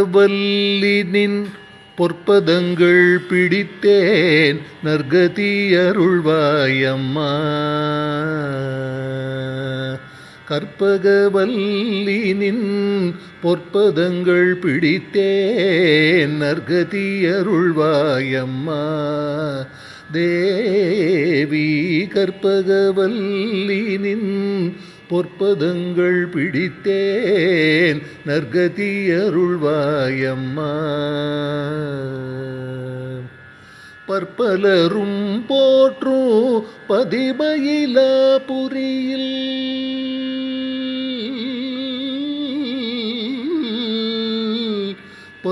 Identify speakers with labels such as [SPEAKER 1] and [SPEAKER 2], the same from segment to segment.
[SPEAKER 1] கற்பகவல்லினின் பொற்பதங்கள் பிடித்தேன் நற்கதி அருள்வாயம்மா கற்பகவல்லினின் பொற்பதங்கள் பிடித்தேன். நற்கதியருள்வாயம்மா தேவி கற்பகவல்லினின் பொற்பதங்கள் பிடித்தேன். நற்கதியருள்வாயம்மா பற்பலரும் போற்றும் பதிபயில புரியில்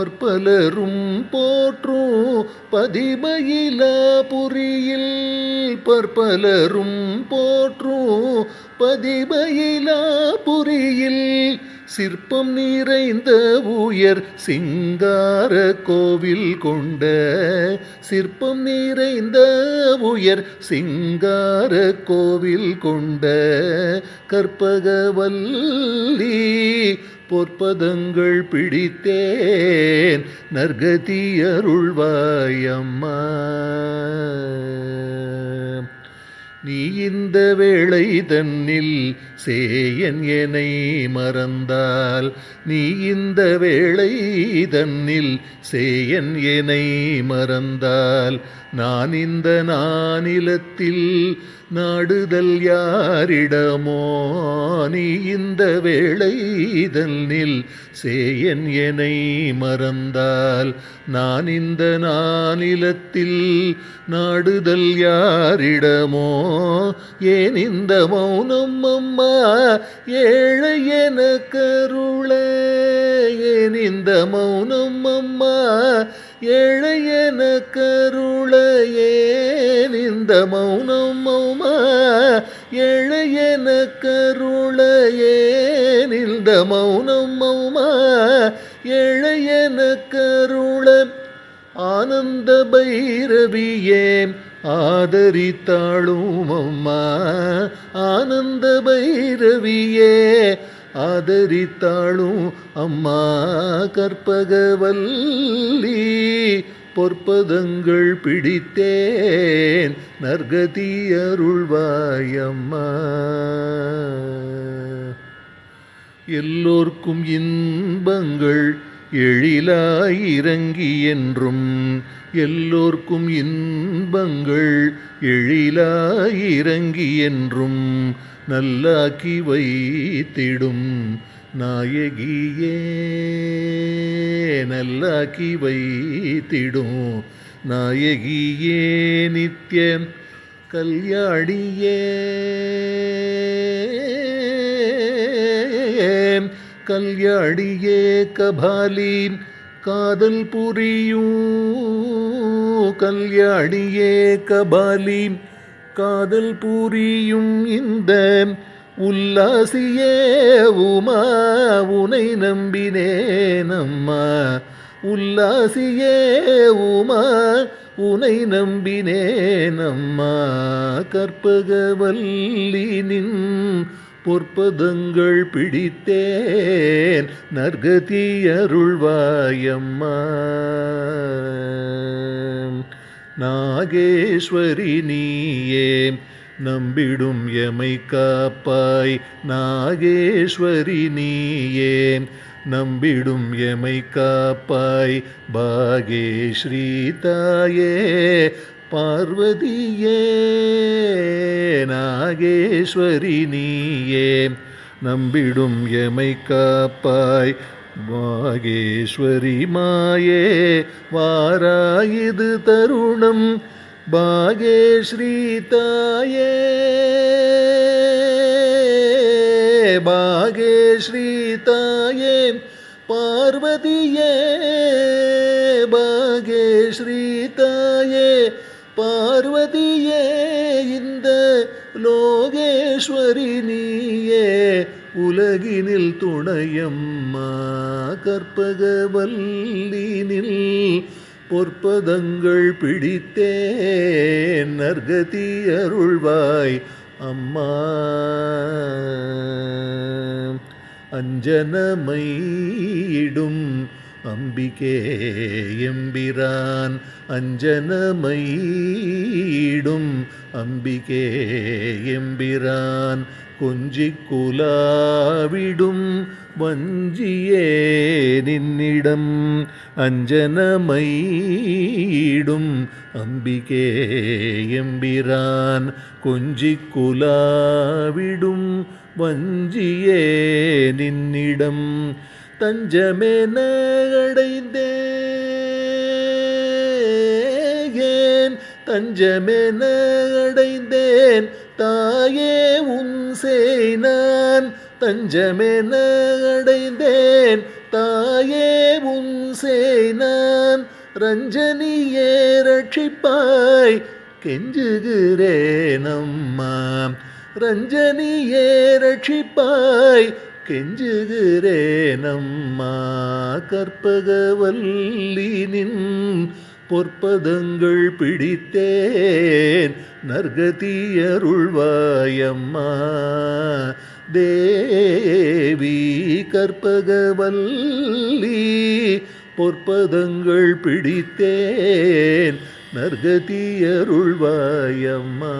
[SPEAKER 1] பற்பலரும் போற்றும் பதிமயிலா புரியில். பற்பலரும் போற்றும் பதிமயிலா புரியில். சிற்பம் நிறைந்த உயர் சிங்கார கோவில் கொண்ட சிற்பம் நிறைந்த உயர் சிங்கார கோவில் கொண்ட கற்பகவல்லி பொற்பதங்கள் பிடித்தேன். நர்கதியருள்வாயம்மா நீ இந்த வேளை தன்னில் சேயன் எனை மறந்தால். நீ இந்த வேளை தன்னில் சேயன் எனை மறந்தால். நான் இந்த நானிலத்தில் நாடுதல் யாரிடமோ நீ இந்த வேளை தன்னில் சேயன் எனை மறந்தால். நான் இந்த நானிலத்தில் நாடுதல் யாரிடமோ ஏன் இந்த மௌனம் அம்மா? ஏழை என கருள ஏன் இந்த மௌனம் அம்மா? ஏழை என கருள ஏன் இந்த மௌனம் அம்மா? ஏழை என கருள ஏன் இந்த மௌனம் அம்மா? ஏழை என கருள ஆனந்த பைரவியே ஆதரித்தாளும் அம்மா. ஆனந்த பைரவியே ஆதரித்தாளும் அம்மா. கற்பகவல்லி பொற்பதங்கள் பிடித்தேன். நற்கதி அருள்வாயம்மா எல்லோர்க்கும் இன்பங்கள் எழிலாய் இறங்கி என்றும் எல்லோர்க்கும் இன்பங்கள் எழிலாய் இறங்கி என்றும் நல்லாக்கி வைத்திடும் நாயகியே நல்லாக்கி வைத்திடும் நாயகியே நித்ய கல்யாணியே. கல்யாடியே கபாலீன் காதல் புரியும் கல்யாடியே கபாலீன் காதல் புரியும் இந்த உல்லாசியே உமா உனை நம்பினேன் அம்மா உல்லாசியே உமா உனை நம்பினேன் அம்மா கற்பகவல்லினின் பொற்பதங்கள் பிடித்தேன். நற்கதி அருள்வாயம்மா நாகேஸ்வரி நீயே நம்பிடும் எமை காப்பாய். நாகேஸ்வரி நீயே நம்பிடும் எமை காப்பாய். பாகேஸ்ரீ தாயே பார்வதியே நாகேஸ்வரி நீயே நம்பிடும் எமை காப்பாய். பாகேஸ்வரி மாயே வாராயுது தருணம். பாகேஸ்ரீ தாயே பாகேஸ்ரீ தாயே பார்வதியே பாகேஸ்ரீ தாயே பார்வதியே இந்த லோகேஸ்வரி நீயே உலகினில் துணையம்மா கற்பகவல்லினில் பொற்பதங்கள் பிடித்தேன் நர்கதி அருள்வாய் அம்மா. அஞ்சனமையிடும் அம்பிகே எம்பிரான் அஞ்சனமையிடும். அம்பிகே எம்பிரான் கொஞ்சிக் குலாவிடும் வஞ்சியே நின்னிடம் அஞ்சனமையிடும். அம்பிகே எம்பிரான் கொஞ்சிக் குலாவிடும் வஞ்சியே நின்னிடம் தஞ்சமென அடைந்தேன் தஞ்சமென அடைந்தேன் தாயே உன் செய் நான். தஞ்சமென அடைந்தேன் தாயே உன் செய் நான். ரஞ்சனியே ரட்சிப்பாய். கெஞ்சுகிறேன் அம்மா ரஞ்சனியே ரட்சிப்பாய். கெஞ்சுகிறேனம்மா. கற்பகவல்லினின் பொற்பதங்கள் பிடித்தேன். நர்கதியருள்வாயம்மா தேவி கற்பகவல்லி பொற்பதங்கள் பிடித்தேன். நர்கதியருள்வாயம்மா